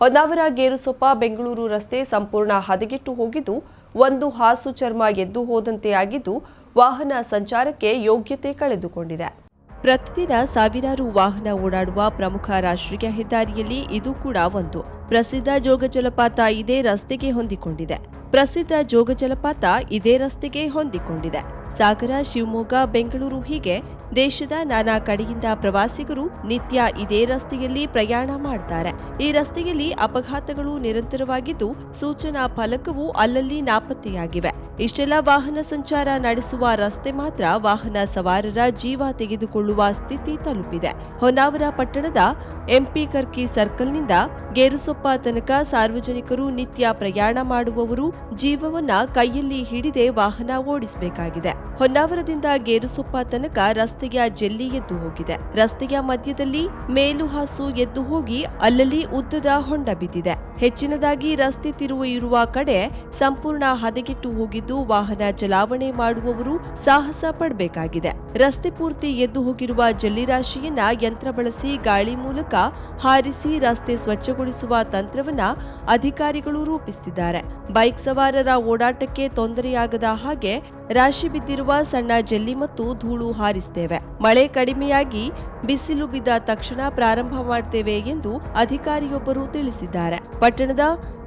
ಹೊನ್ನಾವರ ಗೇರುಸೊಪ್ಪ ಬೆಂಗಳೂರು ರಸ್ತೆ ಸಂಪೂರ್ಣ ಹದಗೆಟ್ಟು ಹೋಗಿದ್ದು, ಒಂದು ಹಾಸು ಚರ್ಮ ಎದ್ದು ಹೋದಂತೆ ಆಗಿದ್ದು, ವಾಹನ ಸಂಚಾರಕ್ಕೆ ಯೋಗ್ಯತೆ ಕಳೆದುಕೊಂಡಿದೆ. ಪ್ರತಿದಿನ ಸಾವಿರಾರು ವಾಹನ ಓಡಾಡುವ ಪ್ರಮುಖ ರಾಷ್ಟ್ರೀಯ ಹೆದ್ದಾರಿಯಲ್ಲಿ ಇದು ಕೂಡ ಒಂದು. ಪ್ರಸಿದ್ಧ ಜೋಗ ಜಲಪಾತ ಇದೇ ರಸ್ತೆಗೆ ಹೊಂದಿಕೊಂಡಿದೆ. ಪ್ರಸಿದ್ಧ ಜೋಗ ಜಲಪಾತ ಇದೇ ರಸ್ತೆಗೆ ಹೊಂದಿಕೊಂಡಿದೆ. ಸಾಗರ, ಶಿವಮೊಗ್ಗ, ಬೆಂಗಳೂರು ಹೀಗೆ ದೇಶದ ನಾನಾ ಕಡೆಯಿಂದ ಪ್ರವಾಸಿಗರು ನಿತ್ಯ ಇದೇ ರಸ್ತೆಯಲ್ಲಿ ಪ್ರಯಾಣ ಮಾಡ್ತಾರೆ. ಈ ರಸ್ತೆಯಲ್ಲಿ ಅಪಘಾತಗಳು ನಿರಂತರವಾಗಿದ್ದು ಸೂಚನಾ ಫಲಕವು ಅಲ್ಲಲ್ಲಿ ನಾಪತ್ತೆಯಾಗಿವೆ. ಇಷ್ಟೆಲ್ಲ ವಾಹನ ಸಂಚಾರ ನಡೆಸುವ ರಸ್ತೆ ಮಾತ್ರ ವಾಹನ ಸವಾರರ ಜೀವ ತೆಗೆದುಕೊಳ್ಳುವ ಸ್ಥಿತಿ ತಲುಪಿದೆ. ಹೊನ್ನಾವರ ಪಟ್ಟಣದ ಎಂಪಿ ಕರ್ಕಿ ಸರ್ಕಲ್ನಿಂದ ಗೇರುಸೊಪ್ಪ ತನಕ ಸಾರ್ವಜನಿಕರು ನಿತ್ಯ ಪ್ರಯಾಣ ಮಾಡುವವರು ಜೀವವನ್ನ ಕೈಯಲ್ಲಿ ಹಿಡಿದೇ ವಾಹನ ಓಡಿಸಬೇಕಾಗಿದೆ. ಹೊನ್ನಾವರದಿಂದ ಗೇರುಸೊಪ್ಪ ತನಕ ರಸ್ತೆಯ ಜೆಲ್ಲಿ ಎದ್ದು ಹೋಗಿದೆ. ರಸ್ತೆಯ ಮಧ್ಯದಲ್ಲಿ ಮೇಲುಹಾಸು ಎದ್ದು ಹೋಗಿ ಅಲ್ಲಲ್ಲಿ ಉದ್ದದ ಹೊಂಡ ಬಿದ್ದಿದೆ. ಹೆಚ್ಚಿನದಾಗಿ ರಸ್ತೆ ತಿರುವು ಇರುವ ಕಡೆ ಸಂಪೂರ್ಣ ಹದಗೆಟ್ಟು ಹೋಗಿದ್ದು ವಾಹನ ಚಲಾವಣೆ ಮಾಡುವವರು ಸಾಹಸ ಪಡಬೇಕಾಗಿದೆ. ರಸ್ತೆ ಪೂರ್ತಿ ಎದ್ದು ಹೋಗಿರುವ ಜಲ್ಲಿ ರಾಶಿಯನ್ನ ಯಂತ್ರ ಬಳಸಿ ಗಾಳಿ ಮೂಲಕ ಹಾರಿಸಿ ರಸ್ತೆ ಸ್ವಚ್ಛಗೊಳಿಸುವ ತಂತ್ರವನ್ನ ಅಧಿಕಾರಿಗಳು ರೂಪಿಸುತ್ತಿದ್ದಾರೆ ಬೈಕ್ ಸವಾರರ ಓಡಾಟಕ್ಕೆ ತೊಂದರೆಯಾಗದ ಹಾಗೆ ರಾಶಿ ಬಿದ್ದಿರುವ ಸಣ್ಣ ಜಲ್ಲಿ ಮತ್ತು ಧೂಳು ಹಾರಿಸುತ್ತೇವೆ ಮಳೆ ಕಡಿಮೆಯಾಗಿ ಬಿಸಿಲು ಬಿದ್ದ ತಕ್ಷಣ ಪ್ರಾರಂಭ ಮಾಡ್ತೇವೆ ಎಂದು ಅಧಿಕಾರಿಯೊಬ್ಬರು ತಿಳಿಸಿದ್ದಾರೆ. ಪಟ್ಟಣದ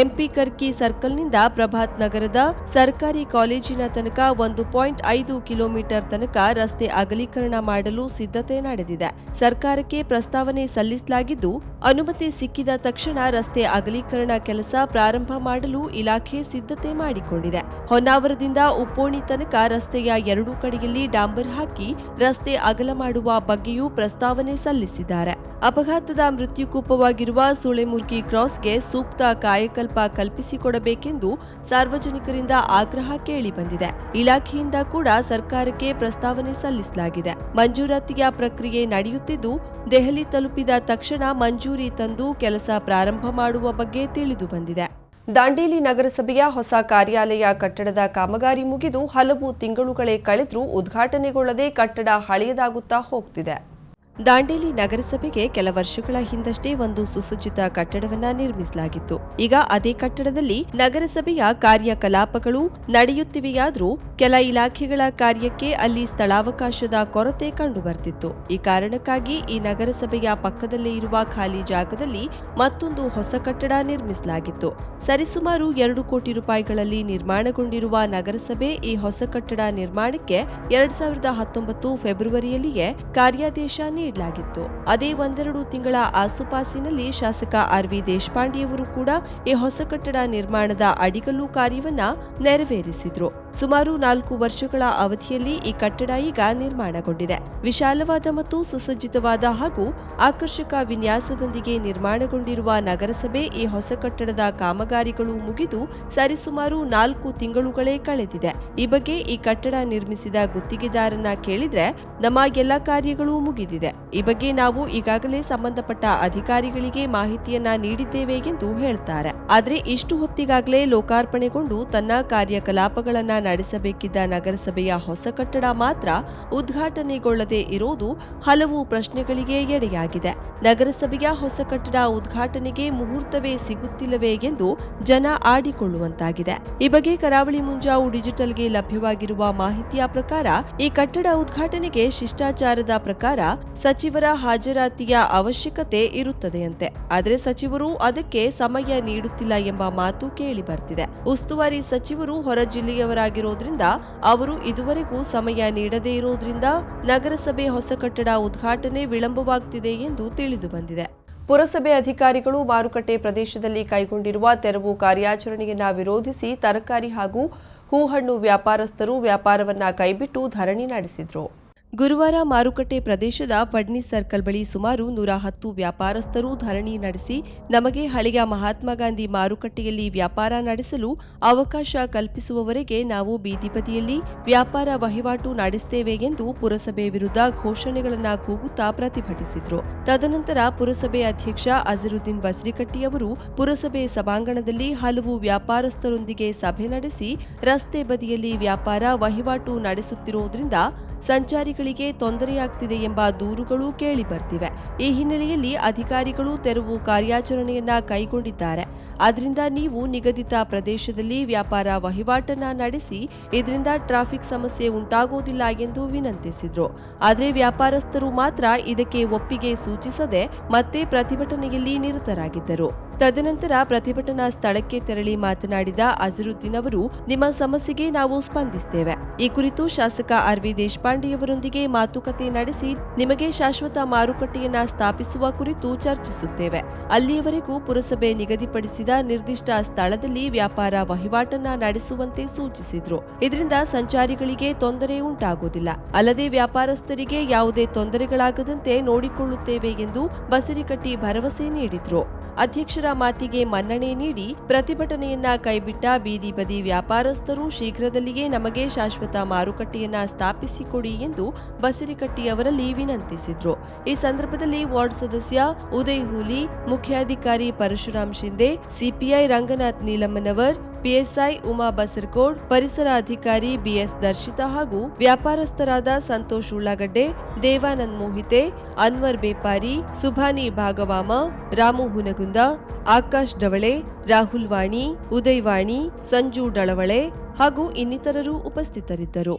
ಎಂಪಿ ಕರ್ಕಿ ಸರ್ಕಲ್ನಿಂದ ಪ್ರಭಾತ್ ನಗರದ ಸರ್ಕಾರಿ ಕಾಲೇಜಿನ ತನಕ ಒಂದು ಪಾಯಿಂಟ್ ಐದು ಕಿಲೋಮೀಟರ್ ತನಕ ರಸ್ತೆ ಅಗಲೀಕರಣ ಮಾಡಲು ಸಿದ್ಧತೆ ನಡೆದಿದೆ. ಸರ್ಕಾರಕ್ಕೆ ಪ್ರಸ್ತಾವನೆ ಸಲ್ಲಿಸಲಾಗಿದ್ದು, ಅನುಮತಿ ಸಿಕ್ಕಿದ ತಕ್ಷಣ ರಸ್ತೆ ಅಗಲೀಕರಣ ಕೆಲಸ ಪ್ರಾರಂಭ ಮಾಡಲು ಇಲಾಖೆ ಸಿದ್ಧತೆ ಮಾಡಿಕೊಂಡಿದೆ. ಹೊನ್ನಾವರದಿಂದ ಉಪ್ಪೋಣಿ ತನಕ ರಸ್ತೆಯ ಎರಡೂ ಕಡೆಯಲ್ಲಿ ಡಾಂಬರ್ ಹಾಕಿ ರಸ್ತೆ ಅಗಲ ಮಾಡುವ ಬಗ್ಗೆಯೂ ಪ್ರಸ್ತಾವನೆ ಸಲ್ಲಿಸಿದ್ದಾರೆ. ಅಪಘಾತದ ಮೃತ್ಯುಕೂಪವಾಗಿರುವ ಸುಳೆಮುರ್ಗಿ ಕ್ರಾಸ್ಗೆ ಸೂಕ್ತ ಕಾಯಕಲ್ಪ ಕಲ್ಪಿಸಿಕೊಡಬೇಕೆಂದು ಸಾರ್ವಜನಿಕರಿಂದ ಆಗ್ರಹ ಕೇಳಿಬಂದಿದೆ ಇಲಾಖೆಯಿಂದ ಕೂಡ ಸರ್ಕಾರಕ್ಕೆ ಪ್ರಸ್ತಾವನೆ ಸಲ್ಲಿಸಲಾಗಿದೆ. ಮಂಜೂರಾತಿಯ ಪ್ರಕ್ರಿಯೆ ನಡೆಯುತ್ತಿದ್ದು, ದೆಹಲಿ ತಲುಪಿದ ತಕ್ಷಣ ಮಂಜೂರಿ ತಂದು ಕೆಲಸ ಪ್ರಾರಂಭ ಮಾಡುವ ಬಗ್ಗೆ ತಿಳಿದು ಬಂದಿದೆ. ದಾಂಡೇಲಿ ನಗರಸಭೆಯ ಹೊಸ ಕಾರ್ಯಾಲಯ ಕಟ್ಟಡದ ಕಾಮಗಾರಿ ಮುಗಿದು ಹಲವು ತಿಂಗಳುಗಳೇ ಕಳೆದರೂ ಉದ್ಘಾಟನೆಗೊಳ್ಳದೆ ಕಟ್ಟಡ ಹಳೆಯದಾಗುತ್ತಾ ಹೋಗ್ತಿದೆ. ದಾಂಡೇಲಿ ನಗರಸಭೆಗೆ ಕೆಲ ವರ್ಷಗಳ ಹಿಂದಷ್ಟೇ ಒಂದು ಸುಸಜ್ಜಿತ ಕಟ್ಟಡವನ್ನ ನಿರ್ಮಿಸಲಾಗಿತ್ತು. ಈಗ ಅದೇ ಕಟ್ಟಡದಲ್ಲಿ ನಗರಸಭೆಯ ಕಾರ್ಯಕಲಾಪಗಳು ನಡೆಯುತ್ತಿವೆಯಾದರೂ ಕೆಲ ಇಲಾಖೆಗಳ ಕಾರ್ಯಕ್ಕೆ ಅಲ್ಲಿ ಸ್ಥಳಾವಕಾಶದ ಕೊರತೆ ಕಂಡುಬರ್ತಿತ್ತು. ಈ ಕಾರಣಕ್ಕಾಗಿ ಈ ನಗರಸಭೆಯ ಪಕ್ಕದಲ್ಲೇ ಇರುವ ಖಾಲಿ ಜಾಗದಲ್ಲಿ ಮತ್ತೊಂದು ಹೊಸ ಕಟ್ಟಡ ನಿರ್ಮಿಸಲಾಗಿತ್ತು. ಸರಿಸುಮಾರು ಎರಡು ಕೋಟಿ ರೂಪಾಯಿಗಳಲ್ಲಿ ನಿರ್ಮಾಣಗೊಂಡಿರುವ ನಗರಸಭೆ ಈ ಹೊಸ ಕಟ್ಟಡ ನಿರ್ಮಾಣಕ್ಕೆ ಎರಡ್ ಸಾವಿರದ ಹತ್ತೊಂಬತ್ತು ಫೆಬ್ರವರಿಯಲ್ಲಿಯೇ ಕಾರ್ಯಾದೇಶ ನೀಡಲಾಗಿತ್ತು ಅದೇ ಒಂದೆರಡು ತಿಂಗಳ ಆಸುಪಾಸಿನಲ್ಲಿ ಶಾಸಕ ಆರ್ ವಿ ದೇಶಪಾಂಡೆಯವರು ಕೂಡ ಈ ಹೊಸ ಕಟ್ಟಡ ನಿರ್ಮಾಣದ ಅಡಿಗಲ್ಲು ಕಾರ್ಯವನ್ನ ನೆರವೇರಿಸಿದ್ರು. ಸುಮಾರು ನಾಲ್ಕು ವರ್ಷಗಳ ಅವಧಿಯಲ್ಲಿ ಈ ಕಟ್ಟಡ ಈಗ ನಿರ್ಮಾಣಗೊಂಡಿದೆ. ವಿಶಾಲವಾದ ಮತ್ತು ಸುಸಜ್ಜಿತವಾದ ಹಾಗೂ ಆಕರ್ಷಕ ವಿನ್ಯಾಸದೊಂದಿಗೆ ನಿರ್ಮಾಣಗೊಂಡಿರುವ ನಗರಸಭೆ ಈ ಹೊಸ ಕಟ್ಟಡದ ಕಾಮಗಾರಿಗಳು ಮುಗಿದು ಸರಿಸುಮಾರು ನಾಲ್ಕು ತಿಂಗಳುಗಳೇ ಕಳೆದಿದೆ. ಈ ಬಗ್ಗೆ ಈ ಕಟ್ಟಡ ನಿರ್ಮಿಸಿದ ಗುತ್ತಿಗೆದಾರನ ಕೇಳಿದ್ರೆ ನಮ್ಮ ಎಲ್ಲ ಕಾರ್ಯಗಳು ಮುಗಿದಿದೆ. ಈ ಬಗ್ಗೆ ನಾವು ಈಗಾಗಲೇ ಸಂಬಂಧಪಟ್ಟ ಅಧಿಕಾರಿಗಳಿಗೆ ಮಾಹಿತಿಯನ್ನ ನೀಡಿದ್ದೇವೆ ಎಂದು ಹೇಳ್ತಾರೆ. ಆದರೆ ಇಷ್ಟು ಹೊತ್ತಿಗಾಗಲೇ ಲೋಕಾರ್ಪಣೆಗೊಂಡು ತನ್ನ ಕಾರ್ಯಕಲಾಪಗಳನ್ನ ನಡೆಸಬೇಕಿದ್ದ ನಗರಸಭೆಯ ಹೊಸ ಕಟ್ಟಡ ಮಾತ್ರ ಉದ್ಘಾಟನೆಗೊಳ್ಳದೆ ಇರೋದು ಹಲವು ಪ್ರಶ್ನೆಗಳಿಗೆ ಎಡೆಯಾಗಿದೆ. ನಗರಸಭೆಯ ಹೊಸ ಕಟ್ಟಡ ಉದ್ಘಾಟನೆಗೆ ಮುಹೂರ್ತವೇ ಸಿಗುತ್ತಿಲ್ಲವೇ ಎಂದು ಜನ ಆಡಿಕೊಳ್ಳುವಂತಾಗಿದೆ. ಈ ಬಗ್ಗೆ ಕರಾವಳಿ ಮುಂಜಾವು ಡಿಜಿಟಲ್ಗೆ ಲಭ್ಯವಾಗಿರುವ ಮಾಹಿತಿಯ ಪ್ರಕಾರ ಈ ಕಟ್ಟಡ ಉದ್ಘಾಟನೆಗೆ ಶಿಷ್ಟಾಚಾರದ ಪ್ರಕಾರ ಸಚಿವರ ಹಾಜರಾತಿಯ ಅವಶ್ಯಕತೆ ಇರುತ್ತದೆಯಂತೆ. ಆದರೆ ಸಚಿವರು ಅದಕ್ಕೆ ಸಮಯ ನೀಡುತ್ತಿಲ್ಲ ಎಂಬ ಮಾತು ಕೇಳಿ ಬರ್ತಿದೆ. ಉಸ್ತುವಾರಿ ಸಚಿವರು ಹೊರ ಜಿಲ್ಲೆಯವರಾಗಿರೋದ್ರಿಂದ ಅವರು ಇದುವರೆಗೂ ಸಮಯ ನೀಡದೇ ಇರೋದ್ರಿಂದ ನಗರಸಭೆ ಹೊಸ ಕಟ್ಟಡ ಉದ್ಘಾಟನೆ ವಿಳಂಬವಾಗ್ತಿದೆ ಎಂದು ತಿಳಿದು ಬಂದಿದೆ. ಪುರಸಭೆ ಅಧಿಕಾರಿಗಳು ಮಾರುಕಟ್ಟೆ ಪ್ರದೇಶದಲ್ಲಿ ಕೈಗೊಂಡಿರುವ ತೆರವು ಕಾರ್ಯಾಚರಣೆಯನ್ನ ವಿರೋಧಿಸಿ ತರಕಾರಿ ಹಾಗೂ ಹೂಹಣ್ಣು ವ್ಯಾಪಾರಸ್ಥರು ವ್ಯಾಪಾರವನ್ನ ಕೈಬಿಟ್ಟು ಧರಣಿ ನಡೆಸಿದ್ರು. ಗುರುವಾರ ಮಾರುಕಟ್ಟೆ ಪ್ರದೇಶದ ಪಡ್ನಿ ಸರ್ಕಲ್ ಬಳಿ ಸುಮಾರು ನೂರ ಹತ್ತು ವ್ಯಾಪಾರಸ್ಥರು ಧರಣಿ ನಡೆಸಿ ನಮಗೆ ಹಳೆಯ ಮಹಾತ್ಮ ಗಾಂಧಿ ಮಾರುಕಟ್ಟೆಯಲ್ಲಿ ವ್ಯಾಪಾರ ನಡೆಸಲು ಅವಕಾಶ ಕಲ್ಪಿಸುವವರೆಗೆ ನಾವು ಬೀದಿಬದಿಯಲ್ಲಿ ವ್ಯಾಪಾರ ವಹಿವಾಟು ನಡೆಸುತ್ತೇವೆ ಎಂದು ಪುರಸಭೆ ವಿರುದ್ಧ ಘೋಷಣೆಗಳನ್ನು ಕೂಗುತ್ತಾ ಪ್ರತಿಭಟಿಸಿದರು. ತದನಂತರ ಪುರಸಭೆ ಅಧ್ಯಕ್ಷ ಅಜರುದ್ದೀನ್ ಬಸ್ರಿಕಟ್ಟಿಯವರು ಪುರಸಭೆ ಸಭಾಂಗಣದಲ್ಲಿ ಹಲವು ವ್ಯಾಪಾರಸ್ಥರೊಂದಿಗೆ ಸಭೆ ನಡೆಸಿ ರಸ್ತೆ ಬದಿಯಲ್ಲಿ ವ್ಯಾಪಾರ ವಹಿವಾಟು ನಡೆಸುತ್ತಿರುವುದರಿಂದ ಸಂಚಾರಿಗಳಿಗೆ ತೊಂದರೆಯಾಗ್ತಿದೆ ಎಂಬ ದೂರುಗಳು ಕೇಳಿ ಬರ್ತಿವೆ ಈ ಹಿನ್ನೆಲೆಯಲ್ಲಿ ಅಧಿಕಾರಿಗಳು ತೆರವು ಕಾರ್ಯಾಚರಣೆಯನ್ನ ಕೈಗೊಂಡಿದ್ದಾರೆ. ಆದ್ದರಿಂದ ನೀವು ನಿಗದಿತ ಪ್ರದೇಶದಲ್ಲಿ ವ್ಯಾಪಾರ ವಹಿವಾಟನ್ನ ನಡೆಸಿ ಇದರಿಂದ ಟ್ರಾಫಿಕ್ ಸಮಸ್ಯೆ ಉಂಟಾಗುವುದಿಲ್ಲ ಎಂದು ವಿನಂತಿಸಿದ್ರು. ಆದರೆ ವ್ಯಾಪಾರಸ್ಥರು ಮಾತ್ರ ಇದಕ್ಕೆ ಒಪ್ಪಿಗೆ ಸೂಚಿಸದೆ ಮತ್ತೆ ಪ್ರತಿಭಟನೆಯಲ್ಲಿ ನಿರತರಾಗಿದ್ದರು. ತದನಂತರ ಪ್ರತಿಭಟನಾ ಸ್ಥಳಕ್ಕೆ ತೆರಳಿ ಮಾತನಾಡಿದ ಅಜರುದ್ದೀನ್ ಅವರು, ನಿಮ್ಮ ಸಮಸ್ಯೆಗೆ ನಾವು ಸ್ಪಂದಿಸುತ್ತೇವೆ ಈ ಕುರಿತು ಶಾಸಕ ಆರ್ ವಿ ದೇಶಪಾಂಡೆಯವರೊಂದಿಗೆ ಮಾತುಕತೆ ನಡೆಸಿ ನಿಮಗೆ ಶಾಶ್ವತ ಮಾರುಕಟ್ಟೆಯನ್ನ ಸ್ಥಾಪಿಸುವ ಕುರಿತು ಚರ್ಚಿಸುತ್ತೇವೆ. ಅಲ್ಲಿಯವರೆಗೂ ಪುರಸಭೆ ನಿಗದಿಪಡಿಸಿದ ನಿರ್ದಿಷ್ಟ ಸ್ಥಳದಲ್ಲಿ ವ್ಯಾಪಾರ ವಹಿವಾಟನ್ನ ನಡೆಸುವಂತೆ ಸೂಚಿಸಿದ್ರು. ಇದರಿಂದ ಸಂಚಾರಿಗಳಿಗೆ ತೊಂದರೆ ಉಂಟಾಗುವುದಿಲ್ಲ. ಅಲ್ಲದೆ ವ್ಯಾಪಾರಸ್ಥರಿಗೆ ಯಾವುದೇ ತೊಂದರೆಗಳಾಗದಂತೆ ನೋಡಿಕೊಳ್ಳುತ್ತೇವೆ ಎಂದು ಬಸರಿಕಟ್ಟಿ ಭರವಸೆ ನೀಡಿದ್ರು. ಅಧ್ಯಕ್ಷರ ಮಾತಿಗೆ ಮನ್ನಣೆ ನೀಡಿ ಪ್ರತಿಭಟನೆಯನ್ನ ಕೈಬಿಟ್ಟ ಬೀದಿ ಬದಿ ವ್ಯಾಪಾರಸ್ಥರು ಶೀಘ್ರದಲ್ಲಿಯೇ ನಮಗೆ ಶಾಶ್ವತ ಮಾರುಕಟ್ಟೆಯನ್ನ ಸ್ಥಾಪಿಸಿಕೊಡಿ ಎಂದು ಬಸರಿಕಟ್ಟಿ ಅವರಲ್ಲಿ ವಿನಂತಿಸಿದ್ರು. ಈ ಸಂದರ್ಭದಲ್ಲಿ ವಾರ್ಡ್ ಸದಸ್ಯ ಉದಯ್ ಹೂಲಿ ಮುಖ್ಯಾಧಿಕಾರಿ ಪರಶುರಾಮ್ ಶಿಂದೆ ಸಿಪಿಐ ರಂಗನಾಥ್ ನೀಲಮ್ಮನವರ್, ಪಿಎಸ್ಐ ಉಮಾ ಬಸರ್ಕೋಡ್, ಪರಿಸರ ಅಧಿಕಾರಿ ಬಿಎಸ್ ದರ್ಶಿತಾ ಹಾಗೂ ವ್ಯಾಪಾರಸ್ಥರಾದ ಸಂತೋಷ್ ಉಳ್ಳಾಗಡ್ಡೆ, ದೇವಾನಂದ್ ಮೋಹಿತೆ, ಅನ್ವರ್ ಬೇಪಾರಿ, ಸುಭಾನಿ ಭಾಗವಾಮ, ರಾಮು ಹುನಗುಂದ, ಆಕಾಶ್ ಡವಳೆ, ರಾಹುಲ್ ವಾಣಿ, ಉದಯ್ ವಾಣಿ, ಸಂಜು ಡಳವಳೆ ಹಾಗೂ ಇನ್ನಿತರರು ಉಪಸ್ಥಿತರಿದ್ದರು.